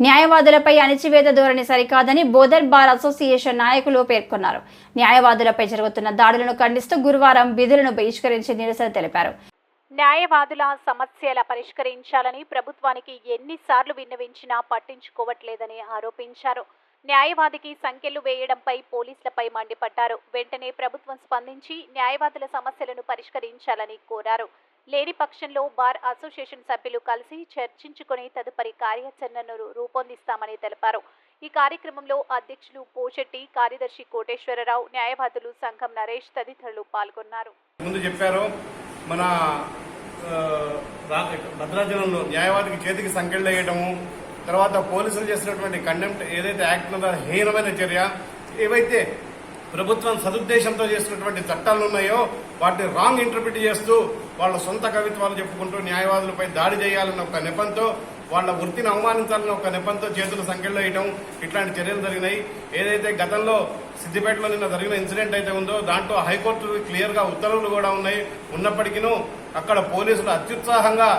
న్యాయవాదులపై అణిచివేత ధోరణి సరికాదని Bodhan bar association నాయకులు పేర్కొన్నారు. న్యాయవాదులపై జరుగుతున్న దాడులను ఖండిస్తూ గురువారం విధులను బహిష్కరించి నిరసన తెలిపారు. న్యాయవాదుల సమస్యల పరిష్కరించాలని ప్రభుత్వానికి ఎన్నిసార్లు విన్నవించినా పట్టించుకోవట్లేదని ఆరోపించారు. న్యాయవాదికి సంఖ్యలు వేయడంపై పోలీసులపై మండిపడ్డారు. వెంటనే ప్రభుత్వం స్పందించి న్యాయవాదుల సమస్యలను పరిష్కరించాలని కోరారు. లేని పక్షంలో బార్ అసోసియేషన్ సభ్యులు కలిసి చర్చించుకుని తదుపరి కార్యాచరణను రూపొందిస్తామని తెలిపారు. ఈ కార్యక్రమంలో అధ్యక్షులు పోషెట్టి కార్యదర్శి కోటేశ్వరరావు న్యాయవాదులు సంఘం నరేష్ తదితరులు పాల్గొన్నారు. ముందు చెప్పారు మన భద్రాచలంలో న్యాయవాదికి చేతికి సంఖ్యలు వేయటము తర్వాత పోలీసులు చేసినటువంటి కండెంప్ట్ ఏదైతే యాక్ట్ ఉందో హీనమైన చర్య. ఏవైతే ప్రభుత్వం సదుద్దేశంతో చేసినటువంటి చట్టాలు ఉన్నాయో వాటిని రాంగ్ ఇంటర్ప్రిట్ చేస్తూ వాళ్ళ సొంత కవిత్వాలు చెప్పుకుంటూ న్యాయవాదులపై దాడి చేయాలన్న ఒక నెపంతో వాళ్ళ వృత్తిని అవమానించాలన్న ఒక నెపంతో చేతుల సంఖ్యలో వేయటం ఇట్లాంటి చర్యలు జరిగినాయి. ఏదైతే గతంలో సిద్దిపేటలో నిన్న జరిగిన ఇన్సిడెంట్ అయితే ఉందో దాంట్లో హైకోర్టు క్లియర్గా ఉత్తర్వులు కూడా ఉన్నాయి. ఉన్నప్పటికీ అక్కడ పోలీసులు అత్యుత్సాహంగా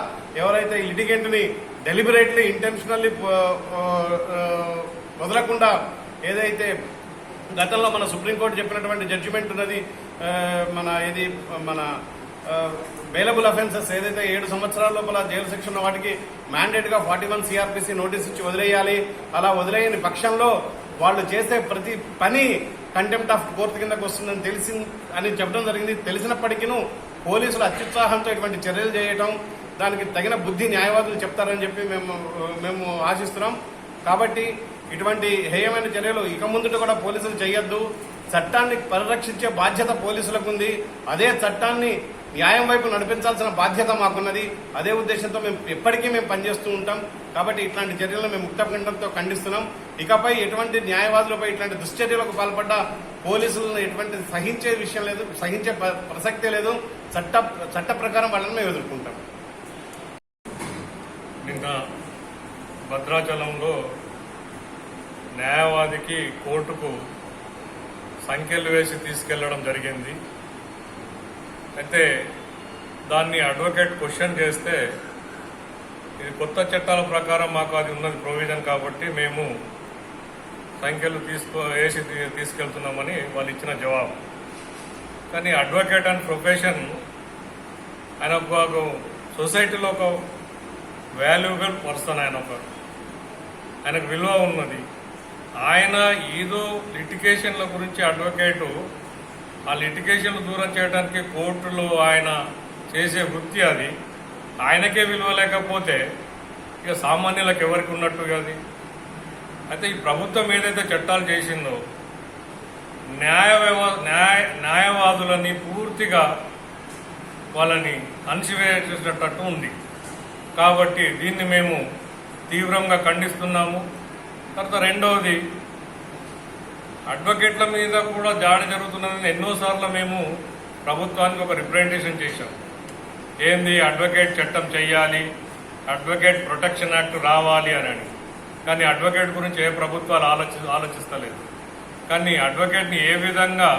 ఎవరైతే ఈ లిటిగెంట్ని డెలిబరేట్లీ ఇంటెన్షనల్లీ వదలకుండా ఏదైతే గతంలో మన సుప్రీంకోర్టు చెప్పినటువంటి జడ్జిమెంట్ ఉన్నది మన ఇది మన బెయిలబుల్ అఫెన్సెస్ ఏదైతే ఏడు సంవత్సరాల లోపల జైలు శిక్ష ఉన్న వాటికి మ్యాండేట్గా ఫార్టీ వన్ సిఆర్పిసి నోటీస్ ఇచ్చి వదిలేయాలి. అలా వదిలేయని పక్షంలో వాళ్ళు చేసే ప్రతి పని కంటెంప్ట్ ఆఫ్ కోర్టు కిందకు వస్తుందని తెలిసి అని చెప్పడం జరిగింది. తెలిసినప్పటికీ పోలీసులు అత్యుత్సాహంతో ఇటువంటి చర్యలు చేయటం దానికి తగిన బుద్ధి న్యాయవాదులు చెప్తారని చెప్పి మేము మేము ఆశిస్తున్నాం. కాబట్టి ఇటువంటి హేయమైన చర్యలు ఇక ముందుట కూడా పోలీసులు చేయొద్దు. చట్టాన్ని పరిరక్షించే బాధ్యత పోలీసులకు ఉంది. అదే చట్టాన్ని న్యాయం వైపు నడిపించాల్సిన బాధ్యత మాకున్నది. అదే ఉద్దేశంతో మేము ఎప్పటికీ మేము పనిచేస్తూ ఉంటాం. కాబట్టి ఇట్లాంటి చర్యలను మేము ముక్తఖండంతో ఖండిస్తున్నాం. ఇకపై ఎటువంటి న్యాయవాదులపై ఇట్లాంటి దుశ్చర్యలకు పాల్పడ్డ పోలీసులను ఎటువంటి సహించే విషయం లేదు సహించే ప్రసక్తే లేదు. చట్ట చట్ట ప్రకారం వాళ్ళని మేము ఎదుర్కొంటాం. నిన్న భద్రాచలంలో న్యాయవాదికి కోర్టుకు సంఖ్యలు వేసి తీసుకెళ్ళడం జరిగింది. అయితే దాన్ని అడ్వకేట్ క్వశ్చన్ చేస్తే ఇది కొత్త చట్టాల ప్రకారం మాకు అది ఉన్నది ప్రొవిజన్ కాబట్టి మేము సంఖ్యలు తీసుకో వేసి తీసుకెళ్తున్నామని వాళ్ళు ఇచ్చిన జవాబు. కానీ అడ్వకేట్ అండ్ ప్రొఫెషన్ ఆయన ఒక సొసైటీలో ఒక వాల్యూబుల్ పర్సన్ ఆయన ఒక ఆయనకు విలువ ఉన్నది. ఆయన ఏదో లిటికేషన్ల గురించి అడ్వకేటు ఆ లిటికేషన్లు దూరం చేయడానికి కోర్టులో ఆయన చేసే వృత్తి అది. ఆయనకే విలువ లేకపోతే ఇక సామాన్యులకు ఎవరికి ఉన్నట్టు అది? అయితే ఈ ప్రభుత్వం ఏదైతే చట్టాలు చేసిందో న్యాయ వ్యవ న్యాయ న్యాయవాదులని పూర్తిగా వాళ్ళని అణిచివేసేటట్టు ఉంది. కాబట్టి దీన్ని మేము తీవ్రంగా ఖండిస్తున్నాము. తర్వాత రెండవది అడ్వకేట్ల మీద కూడా దాడి జరుగుతున్నదని ఎన్నోసార్లు మేము ప్రభుత్వానికి ఒక రిప్రజెంటేషన్ చేశాం. ఏంది అడ్వకేట్ చట్టం చెయ్యాలి అడ్వకేట్ ప్రొటెక్షన్ యాక్ట్ రావాలి అని అని. కానీ అడ్వకేట్ గురించి ఏ ప్రభుత్వాలు ఆలోచి ఆలోచిస్తలేదు. కానీ అడ్వకేట్ని ఏ విధంగా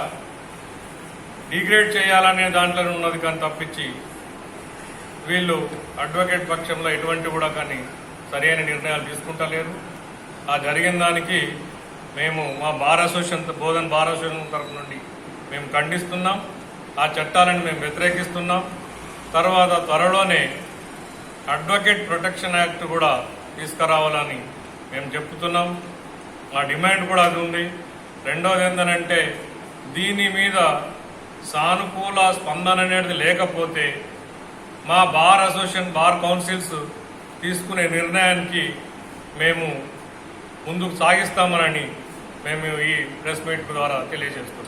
డిగ్రేడ్ చేయాలనే దాంట్లోనే ఉన్నది కానీ తప్పించి వీళ్ళు అడ్వకేట్ పక్షంలో ఎటువంటి కూడా కానీ సరైన నిర్ణయాలు తీసుకుంటలేరు. ఆ జరిగిన దానికి మేము మా bar association Bodhan bar association తరఫు నుండి మేము ఖండిస్తున్నాం. ఆ చట్టాలను మేము వ్యతిరేకిస్తున్నాం. తర్వాత త్వరలోనే అడ్వకేట్ ప్రొటెక్షన్ యాక్ట్ కూడా తీసుకురావాలని మేము చెప్తున్నాం. మా డిమాండ్ కూడా అది ఉంది. రెండవది ఏంటంటే దీని మీద సానుకూల స్పందన అనేది లేకపోతే మా బార్ అసోసియేషన్ బార్ కౌన్సిల్స్ తీసుకునే నిర్ణయానికి మేము ముందుకు సాగిస్తామని మేము ఈ ప్రెస్ మీట్ ద్వారా తెలియజేస్తున్నాం.